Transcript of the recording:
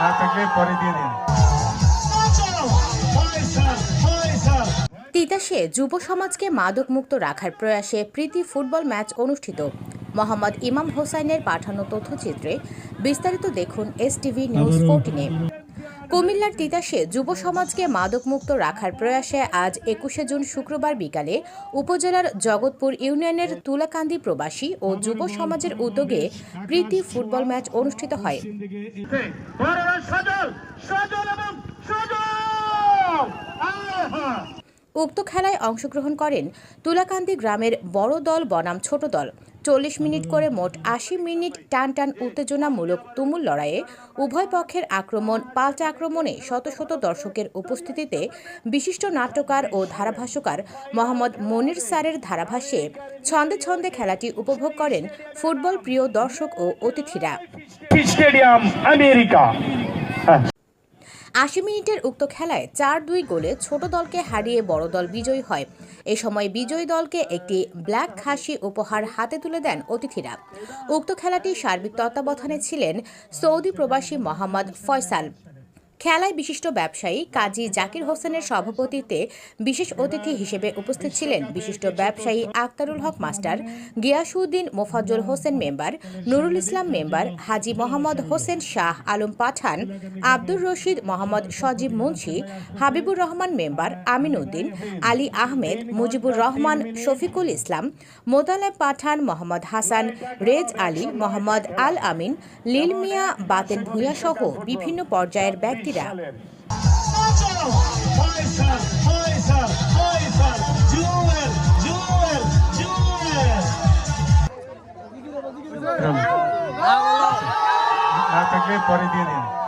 না থাকলে পরে দিয়ে দিন তিতাসে যুব সমাজকে মাদকমুক্ত রাখার প্রয়াসে প্রীতি ফুটবল ম্যাচ অনুষ্ঠিত। মোহাম্মদ ইমাম হোসাইনের পাঠানো তথ্যচিত্রে বিস্তারিত দেখুন এস টিভি নিউজ ফোরটিনে। কুমিল্লার তিতাসে যুব সমাজকে মাদকমুক্ত রাখার প্রয়াসে আজ একুশে জুন শুক্রবার বিকালে উপজেলার জগৎপুর ইউনিয়নের তুলাকান্দি প্রবাসী ও যুব সমাজের উদ্যোগে প্রীতি ফুটবল ম্যাচ অনুষ্ঠিত হয়। উক্ত খেলায় অংশগ্রহণ করেন তুলাকান্দি গ্রামের বড় দল বনাম ছোট দল। চল্লিশ মিনিট করে মোট আশি মিনিট টান টান উত্তেজনামূলক তুমুল লড়াইয়ে উভয় পক্ষের আক্রমণ, পাল্টা আক্রমণে শত শত দর্শকের উপস্থিতিতে বিশিষ্ট নাট্যকার ও ধারাভাষ্যকার মোহাম্মদ মনির স্যারের ধারাভাষ্যে ছন্দে ছন্দে খেলাটি উপভোগ করেন ফুটবল প্রিয় দর্শক ও অতিথিরা। Stadium America. আশি মিনিটের উক্ত খেলায় চার দুই গোলে ছোট দলকে হারিয়ে বড় দল বিজয়ী হয়। এ সময় বিজয়ী দলকে একটি ব্ল্যাক খাসি উপহার হাতে তুলে দেন অতিথিরা। উক্ত খেলাটি সার্বিক তত্ত্বাবধানে ছিলেন সৌদি প্রবাসী মোহাম্মদ ফয়সাল। খেলায় বিশিষ্ট ব্যবসায়ী কাজী জাকির হোসেনের সভাপতিত্বে বিশেষ অতিথি হিসেবে উপস্থিত ছিলেন বিশিষ্ট ব্যবসায়ী Aktarul Haque master Giasuddin Mofazzal Hossain member, Nurul Islam member, Haji Mohammad Hossain Shah Alam Pathan, Abdur Rashid Mohammad Sajib Munshi, Habibur Rahman member Amin Uddin Ali Ahmed, Mujibur Rahman, Shafiqul Islam, Motaleb Pathan Mohammad Hasan, Rez Ali Mohammad Al Amin Lil Mia Baten Bhuiyan সহ বিভিন্ন পর্যায়ের ব্যক্তিরা জুয়েল না থাকলে পরে দিয়ে দিন